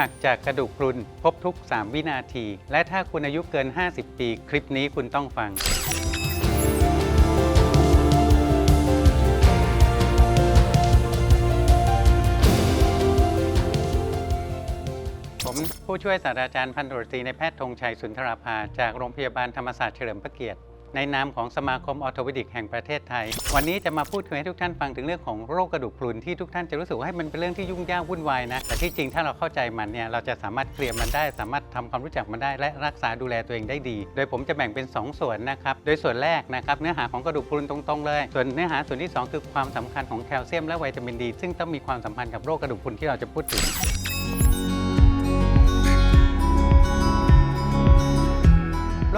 หักจากกระดูกพรุนพบทุก 3 วินาที และถ้าคุณอายุเกิน 50 ปี คลิปนี้คุณต้องฟัง ผมผู้ช่วยศาสตราจารย์พันธุรตรีในแพทย์ธงชัยสุนทราภา จากโรงพยาบาลธรรมศาสตร์เฉลิมพระเกียรติ ในนามของสมาคมออโทวิดิกแห่งประเทศไทย วันนี้จะมาพูดคุยให้ทุกท่านฟังถึงเรื่องของโรคกระดูกพรุนที่ทุกท่านจะรู้สึกว่าให้มันเป็นเรื่องที่ยุ่งยากวุ่นวายนะ แต่ที่จริงถ้าเราเข้าใจมันเนี่ยเราจะสามารถเคลียร์มันได้ สามารถทำความรู้จักมันได้ และรักษาดูแลตัวเองได้ดี โดยผมจะแบ่งเป็น 2 ส่วนนะครับ โดยส่วนแรกนะครับเนื้อหาของกระดูกพรุนตรงๆเลย ส่วนเนื้อหาส่วนที่ 2 คือความสำคัญของแคลเซียมและวิตามินดี ซึ่งต้องมีความสัมพันธ์กับโรคกระดูกพรุนที่เราจะพูดถึง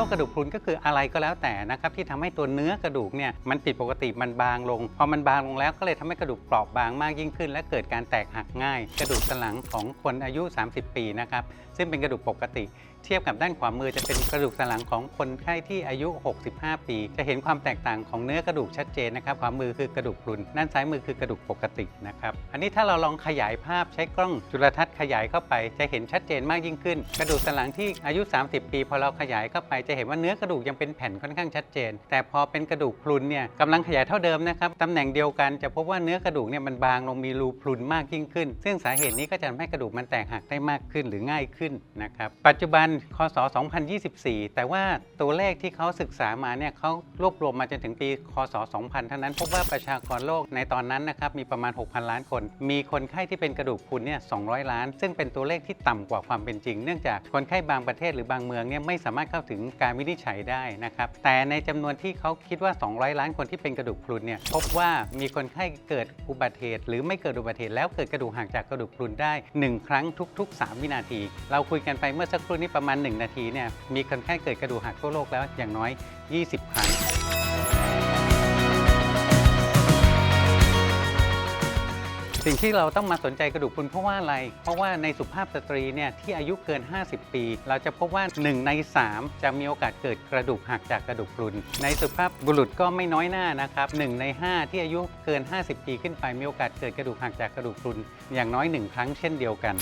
คกระดูกพรุนก็คืออะไรก็แล้วแต่นะครับที่ทำให้ตัวเนื้อกระดูกเนี่ยมันผิดปกติมันบางลง พอมันบางลงแล้วก็เลยทำให้กระดูกเปราะบางมากยิ่งขึ้น และเกิดการแตกหักง่าย กระดูกสันหลังของคนอายุ 30 ปีนะครับซึ่งเป็นกระดูกปกติ เทียบกับด้านขวามือจะเป็นกระดูกสันหลังของคนไข้ที่อายุ 65 ปี จะเห็นความแตกต่างของเนื้อกระดูกชัดเจนนะครับขวามือคือกระดูกพรุน ด้านซ้ายมือคือกระดูกปกตินะครับ อันนี้ถ้าเราลองขยายภาพใช้กล้องจุลทรรศน์ขยายเข้าไป จะเห็นชัดเจนมากยิ่งขึ้น กระดูกสันหลังที่อายุ 30 ปี พอเราขยายเข้าไปจะเห็นว่าเนื้อกระดูกยังเป็นแผ่นค่อนข้างชัดเจน แต่พอเป็นกระดูกพรุนเนี่ยกำลังขยายเท่าเดิมนะครับตำแหน่งเดียวกันจะพบว่าเนื้อกระดูกเนี่ยมันบางลงมีรูพรุนมากยิ่งขึ้น ซึ่งสาเหตุนี้ก็จะทำให้กระดูกมันแตกหักได้มากขึ้นหรือง่ายขึ้นนะครับปัจจุบันคศ 2024 แต่ว่าตัวเลขที่เขาศึกษามาเนี่ยเขารวบรวมมาจนถึงปี คศ 2000 เท่านั้นพบว่าประชากรโลกในตอนนั้นนะครับมีประมาณ 6,000 ล้านคน มีคนไข้ที่เป็นกระดูกพรุนเนี่ย 200 ล้าน ซึ่งเป็นตัวเลขที่ต่ำกว่าความเป็นจริง เนื่องจากคนไข้บางประเทศหรือบางเมืองเนี่ยไม่สามารถเข้าถึงการวินิจฉัยได้นะครับ แต่ในจำนวนที่เขาคิดว่า 200 ล้านคนที่เป็นกระดูกพรุนเนี่ยพบว่ามีคนไข้เกิดอุบัติเหตุ หรือไม่เกิดอุบัติเหตุแล้วเกิดกระดูกหักจากกระดูกพรุนได้ 1 ครั้งทุก ๆ 3 วินาที เราคุยกันไปเมื่อสักครู่นี้ประมาณ 1 นาทีเนี่ยมีคนไข้เกิดกระดูกหักทั่วโลกแล้วอย่างน้อย 20 ครั้ง สิ่งที่เราต้องมาสนใจกระดูกพรุนเพราะว่าอะไร เพราะว่าในสุภาพสตรีเนี่ยที่อายุเกิน 50 ปี เราจะพบว่า 1 ใน 3 จะมีโอกาสเกิดกระดูกหักจากกระดูกพรุน ในสุภาพบุรุษก็ไม่น้อยหน้านะครับ 1 ใน 5 ที่อายุเกิน 50 ปีขึ้นไปมีโอกาสเกิดกระดูกหักจากกระดูกพรุนอย่างน้อย 1 ครั้งเช่นเดียวกัน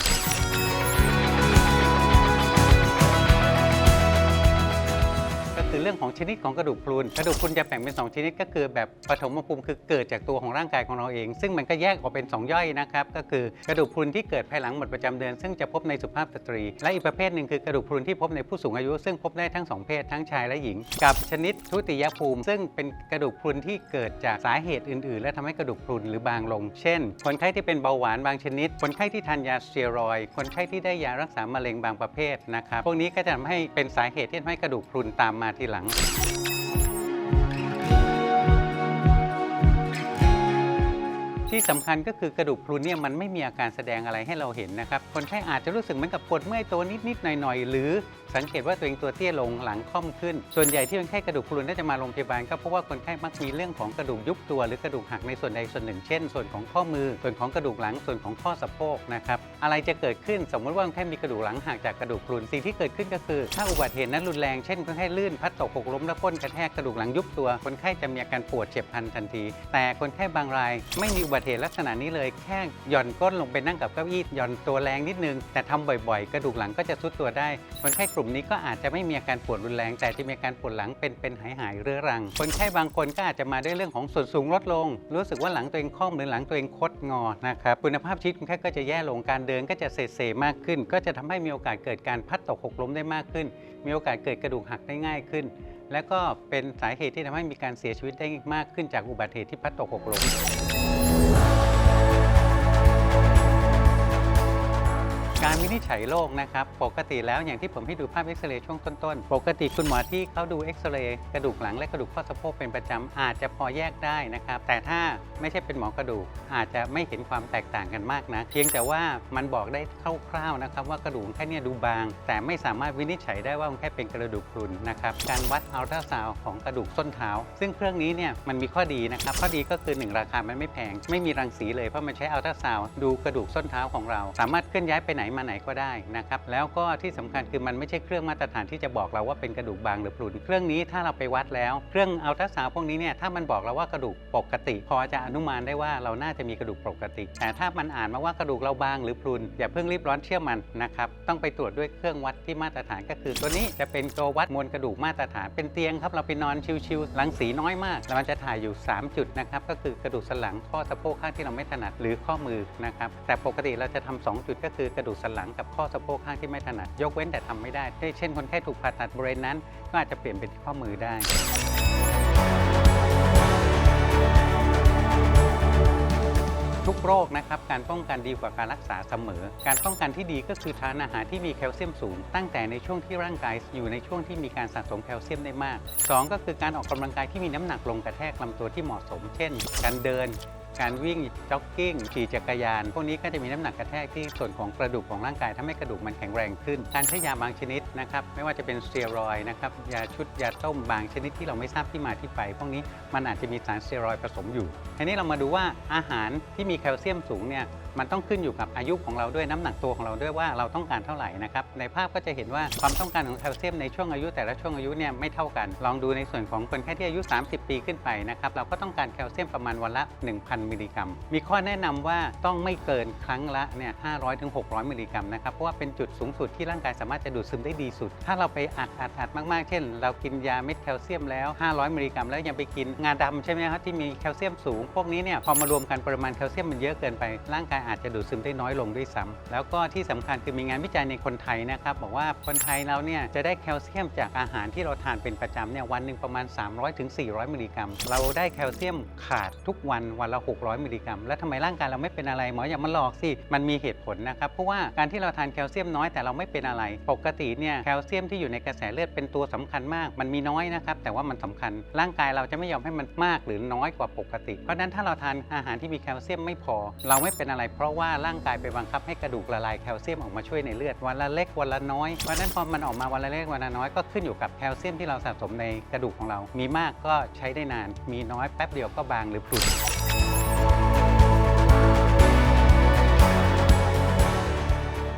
คือเรื่องของชนิดของกระดูกพรุนกระดูกพรุนจะแบ่งเป็น 2 ชนิดก็คือแบบปฐมภูมิคือเกิดจากตัวของร่างกายของเราเอง ซึ่งมันก็แยกออกเป็น 2 ย่อยนะครับ ก็คือกระดูกพรุนที่เกิดภายหลังหมดประจำเดือน ซึ่งจะพบในสุภาพสตรี และอีกประเภทหนึ่งคือกระดูกพรุนที่พบในผู้สูงอายุ ซึ่งพบได้ทั้งสองเพศทั้งชายและหญิง กับชนิดทุติยภูมิ ซึ่งเป็นกระดูกพรุนที่เกิดจากสาเหตุอื่น ๆ และทำให้กระดูกพรุนหรือบางลง เช่น คนไข้ที่เป็นเบาหวานบางชนิด คนไข้ที่ทานยาสเตียรอย คนไข้ที่ได้ยารักษามะเร็งบางประเภทนะครับ พวกนี้ก็จะทำให้เป็นสาเหตุที่ทำให้กระดูกพรุนตามมาทีหลัง ที่สำคัญก็คือกระดูกพรุนเนี่ยมันไม่มีอาการแสดงอะไรให้เราเห็นนะครับ คนไข้อาจจะรู้สึกเหมือนกับปวดเมื่อยตัวนิดๆหน่อยๆ หรือสังเกตว่าตัวเองตัวเตี้ยลงหลังค่อมขึ้น ส่วนใหญ่ที่เป็นไข้กระดูกพรุนน่าจะมาโรงพยาบาลก็เพราะว่าคนไข้มักมีเรื่องของกระดูกยุบตัว หรือกระดูกหักในส่วนใดส่วนหนึ่ง เช่น ส่วนของข้อมือ ส่วนของกระดูกหลัง ส่วนของข้อสะโพกนะครับ อะไรจะเกิดขึ้น สมมติว่าคนไข้มีกระดูกหลังหักจากกระดูกพรุน สิ่งที่เกิดขึ้นก็คือ ถ้าอุบัติเหตุนั้นรุนแรง เช่นคนไข้ลื่นพัดตกหกล้มแล้วก้นกระแทกกระดูกหลังยุบตัว คนไข้จะมีอาการปวดเจ็บพลันทันที แต่คนไข้บางรายไม่มีอุบัติเหตุลักษณะนี้เลยแค่หย่อนก้นลงไปนั่งกับเก้าอี้หย่อนตัวแรงนิดนึง แต่ทำบ่อยๆ กระดูกหลังก็จะทรุดตัวได้คนไข้กลุ่มนี้ก็อาจจะไม่มีอาการปวดรุนแรง แต่จะมีอาการปวดหลังเป็นเป็นหายหายๆเรื้อรัง คนไข้บางคนก็อาจจะมาด้วยเรื่องของส่วนสูงลดลง รู้สึกว่าหลังตัวเองค่อมหรือหลังตัวเองคดงอนะครับคุณภาพชีวิตคนไข้ก็จะแย่ลงการเดินก็จะเซเซมากขึ้น ก็จะทำให้มีโอกาสเกิดการพัดตกหกล้มได้มากขึ้น มีโอกาสเกิดกระดูกหักได้ง่ายขึ้นและก็เป็นสาเหตุที่ทำให้มีการเสียชีวิตได้มากขึ้นจากอุบัติเหตุที่พัดตกหกล้ม การวินิจฉัยโรคนะครับ ปกติแล้วอย่างที่ผมให้ดูภาพเอ็กซเรย์ช่วงต้นๆ ปกติคุณหมอที่เขาดูเอ็กซเรย์กระดูกหลังและกระดูกข้อสะโพกเป็นประจำอาจจะพอแยกได้นะครับ แต่ถ้าไม่ใช่เป็นหมอกระดูก อาจจะไม่เห็นความแตกต่างกันมากนะ เพียงแต่ว่ามันบอกได้คร่าวๆนะครับว่ากระดูกแค่เนี่ยดูบาง แต่ไม่สามารถวินิจฉัยได้ว่ามันแค่เป็นกระดูกพรุนนะครับการวัดอัลตราซาวของกระดูกส้นเท้า ซึ่งเครื่องนี้เนี่ยมันมีข้อดีนะครับข้อดีก็คือหนึ่งราคามันไม่แพง ไม่มีรังสีเลยเพราะมันใช้อัลตราซาวด์ดูกระดูกส้นเท้าของเรา สามารถเคลื่อนย้ายไปไหนมาไหนก็ได้นะครับแล้วก็ที่สำคัญคือมันไม่ใช่เครื่องมาตรฐานที่จะบอกเราว่าเป็นกระดูกบางหรือพรุนเครื่องนี้ถ้าเราไปวัดแล้ว เครื่องอัลตราซาวพวกนี้เนี่ยถ้ามันบอกเราว่ากระดูกปกติ พอจะอนุมานได้ว่าเราน่าจะมีกระดูกปกติ แต่ถ้ามันอ่านมาว่ากระดูกเราบางหรือพรุนอย่าเพิ่งรีบร้อนเชื่อมันนะครับต้องไปตรวจด้วยเครื่องวัดที่มาตรฐานก็คือ ตัวนี้จะเป็นตัววัดมวลกระดูกมาตรฐานเป็นเตียงครับเราไปนอนชิวๆรังสีน้อยมากแล้วมันจะถ่ายอยู่ 3 จุดนะครับก็คือกระดูกสันหลังข้อสะโพกข้างที่เราไม่ถนัดหรือข้อมือนะครับแต่ปกติเราจะทำสองจุดก็คือกระดูกสันหลังกับข้อสะโพกข้างที่ไม่ถนัด ยกเว้นแต่ทำไม่ได้ เช่นคนไข้ถูกผ่าตัดบริเวณนั้น ก็อาจจะเปลี่ยนเป็นที่ข้อมือได้ทุกโรคนะครับ การป้องกันดีกว่าการรักษาเสมอ การป้องกันที่ดีก็คือทานอาหารที่มีแคลเซียมสูง ตั้งแต่ในช่วงที่ร่างกายอยู่ในช่วงที่มีการสะสมแคลเซียมได้มาก 2 ก็คือการออกกำลังกายที่มีน้ำหนักลงกระแทกลำตัวที่เหมาะสม เช่น การเดิน การวิ่งจ็อกกิ้งขี่จักรยาน พวกนี้ก็จะมีน้ำหนักกระแทกที่ส่วนของกระดูกของร่างกายทำให้กระดูกมันแข็งแรงขึ้น การใช้ยาบางชนิดนะครับไม่ว่าจะเป็นสเตียรอยนะครับยาชุดยาต้มบางชนิดที่เราไม่ทราบที่มาที่ไป พวกนี้มันอาจจะมีสารสเตียรอยผสมอยู่ทีนี้เรามาดูว่าอาหารที่มีแคลเซียมสูงเนี่ยมันต้องขึ้นอยู่กับอายุของเราด้วยน้ำหนักตัวของเราด้วยว่าเราต้องการเท่าไหร่นะครับในภาพก็จะเห็นว่าความต้องการของแคลเซียมในช่วงอายุแต่ละช่วงอายุเนี่ยไม่เท่ากัน ลองดูในส่วนของคนไข้ที่อายุ 30 ปีขึ้นไปนะครับเราก็ต้องการแคลเซียมประมาณวันละ 1,000มิลลิกรัม มีข้อแนะนำว่าต้องไม่เกินครั้งละเนี่ย500ถึง600 มิลลิกรัมนะครับ เพราะว่าเป็นจุดสูงสุดที่ร่างกายสามารถจะดูดซึมได้ดีสุด ถ้าเราไปอัดอัดอัดมากๆ เช่น เรากินยาเม็ดแคลเซียมแล้ว 500 มิลลิกรัม แล้วยังไปกินงาดำใช่ไหมครับที่มีแคลเซียมสูง พวกนี้เนี่ยพอมารวมกันปริมาณแคลเซียมมันเยอะเกินไป ร่างกายอาจจะดูดซึมได้น้อยลงด้วยซ้ำแล้วก็ที่สำคัญคือมีงานวิจัยในคนไทยนะครับบอกว่าคนไทยเราเนี่ยจะได้แคลเซียมจากอาหารที่เราทานเป็นประจำเนี่ยวันหนึ่งประมาณ 300ถึง400 มิลลิกรัม เราได้แคลเซียมขาดทุกวันวันละ600 มิลลิกรัม แล้วทำไมร่างกายเราไม่เป็นอะไรหมออย่ามาหลอกสิ มันมีเหตุผลนะครับเพราะว่าการที่เราทานแคลเซียมน้อยแต่เราไม่เป็นอะไร ปกติเนี่ยแคลเซียมที่อยู่ในกระแสเลือดเป็นตัวสำคัญมาก มันมีน้อยนะครับแต่ว่ามันสำคัญ ร่างกายเราจะไม่ยอมให้มันมากหรือน้อยกว่าปกติ เพราะนั้นถ้าเราทานอาหารที่มีแคลเซียมไม่พอ เราไม่เป็นอะไร เพราะว่าร่างกายไปบังคับให้กระดูกละลายแคลเซียมออกมาช่วยในเลือดวันละเล็กวันละน้อยเพราะฉะนั้นพอมันออกมาวันละเล็กวันละน้อยก็ขึ้นอยู่กับแคลเซียมที่เราสะสมในกระดูกของเรา มีมากก็ใช้ได้นาน มีน้อยแป๊บเดียวก็บางหรือพรุน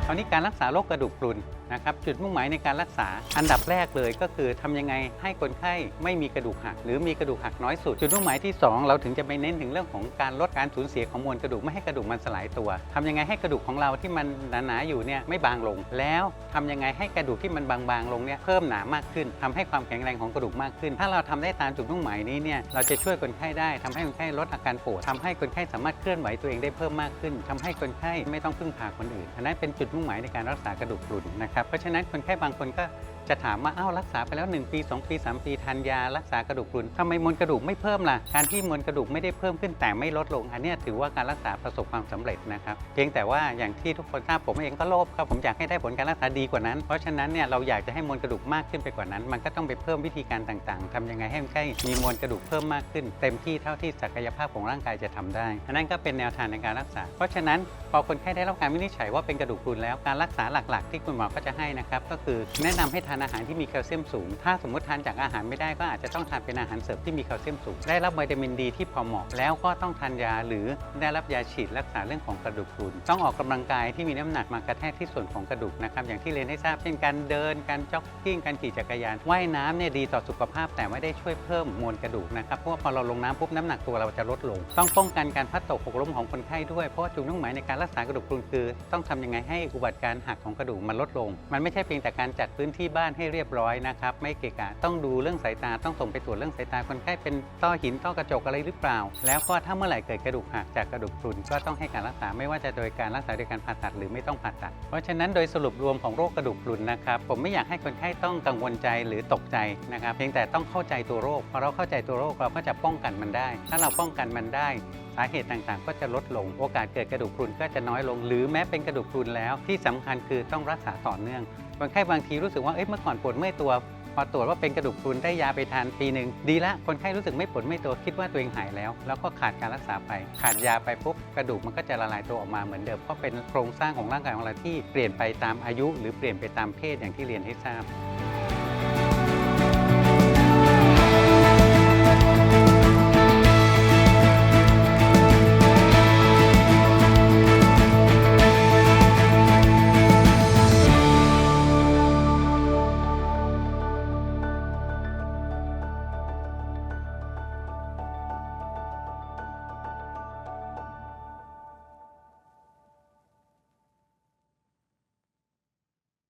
คราวนี้การรักษาโรคกระดูกพรุนนะครับจุดมุ่งหมายในการรักษา อันดับแรกเลยก็คือทำยังไงให้คนไข้ไม่มีกระดูกหัก หรือมีกระดูกหักน้อยสุด จุดมุ่งหมายที่ 2 เราถึงจะไปเน้นถึงเรื่องของการลดการสูญเสียของมวลกระดูกไม่ให้กระดูกมันสลายตัวทำยังไงให้กระดูกของเราที่มันหนาๆอยู่เนี่ยไม่บางลง แล้วทำยังไงให้กระดูกที่มันบางๆลงเนี่ยเพิ่มหนามากขึ้นทำให้ความแข็งแรงของกระดูกมากขึ้น ถ้าเราทำได้ตามจุดมุ่งหมายนี้เนี่ยเราจะช่วยคนไข้ได้ทำให้คนไข้ลดอาการปวดทำให้คนไข้สามารถเคลื่อนไหวตัวเองได้เพิ่มมากขึ้นทำให้คนไข้ไม่ต้องพึ่งพาคนอื่นอันนั้นเป็นจุดมุ่งหมายในการรักษากระดูกพรุนนะครับเพราะฉะนั้นคนไข้บางคนก็ จะถามว่าอ้าวรักษาไปแล้ว 1 ปี 2 ปี 3 ปีทานยารักษากระดูกพรุนทำไมมวลกระดูกไม่เพิ่มล่ะการที่มวลกระดูกไม่ได้เพิ่มขึ้นแต่ไม่ลดลง อันนี้ถือว่าการรักษาประสบความสำเร็จนะครับเพียงแต่ว่าอย่างที่ทุกคนทราบผมเองก็โลภครับผมอยากให้ได้ผลการรักษาดีกว่านั้น เพราะฉะนั้นเนี่ยเราอยากจะให้มวลกระดูกมากขึ้นไปกว่านั้น มันก็ต้องไปเพิ่มวิธีการต่างๆทำยังไงให้คนไข้มีมวลกระดูกเพิ่มมากขึ้น เต็มที่เท่าที่ศักยภาพของร่างกายจะทำได้อันนั้นก็เป็นแนวทางในการรักษา เพราะฉะนั้นพอคนไข้ได้รับการวินิจฉัยว่าเป็นกระดูกพรุนแล้วการรักษาหลักๆ ที่คุณหมอก็จะให้นะครับก็คือแนะนำให้ทานอาหารที่มีแคลเซียมสูง ถ้าสมมติทานจากอาหารไม่ได้ก็อาจจะต้องทานเป็นอาหารเสริมที่มีแคลเซียมสูง ได้รับวิตามินดีที่พอเหมาะ แล้วก็ต้องทานยาหรือได้รับยาฉีดรักษาเรื่องของกระดูกพรุน ต้องออกกำลังกายที่มีน้ำหนักมากระแทกที่ส่วนของกระดูกนะครับ อย่างที่เรียนให้ทราบเช่นการเดิน การจ็อกกิ้ง การขี่จักรยาน ว่ายน้ำเนี่ยดีต่อสุขภาพ แต่ไม่ได้ช่วยเพิ่มมวลกระดูกนะครับ เพราะว่าพอเราลงน้ำปุ๊บน้ำหนักตัวเราจะลดลง ต้องป้องกันการพัดตกหกล้มของคนไข้ด้วย เพราะจุดมุ่งหมายในการรักษากระดูกพรุนคือ ต้องทำยังไงให้อุบัติการหักของกระดูกมันลดลง มันไม่ใช่เพียงแต่การจัดพื้นที่บ้านให้เรียบร้อยนะครับไม่เกะกะต้องดูเรื่องสายตาต้องส่งไปตรวจเรื่องสายตาคนไข้เป็นต้อหินต้อกระจกอะไรหรือเปล่า แล้วก็ถ้าเมื่อไหร่เกิดกระดูกหักจากกระดูกพรุนก็ต้องให้การรักษาไม่ว่าจะโดยการรักษาโดยการผ่าตัดหรือไม่ต้องผ่าตัด เพราะฉะนั้นโดยสรุปรวมของโรคกระดูกพรุนนะครับผมไม่อยากให้คนไข้ต้องกังวลใจหรือตกใจนะครับเพียงแต่ต้องเข้าใจตัวโรคพอเราเข้าใจตัวโรคเราก็จะป้องกันมันได้ ถ้าเราป้องกันมันได้ สาเหตุต่างๆ ก็จะลดลง โอกาสเกิดกระดูกพรุนก็จะน้อยลง หรือแม้เป็นกระดูกพรุนแล้ว ที่สำคัญคือต้องรักษาต่อเนื่องคนไข้บางทีรู้สึกว่าเอ้ยเมื่อก่อนปวดเมื่อยตัวพอตรวจว่าเป็นกระดูกพรุนได้ยาไปทานปีหนึ่งดีละคนไข้รู้สึกไม่ปวดไม่ตัวคิดว่าตัวเองหายแล้ว แล้วก็ขาดการรักษาไป ขาดยาไปปุ๊บกระดูกมันก็จะละลายตัวออกมาเหมือนเดิมเพราะเป็นโครงสร้างของร่างกายของเราที่เปลี่ยนไปตามอายุ หรือเปลี่ยนไปตามเพศอย่างที่เรียนให้ทราบ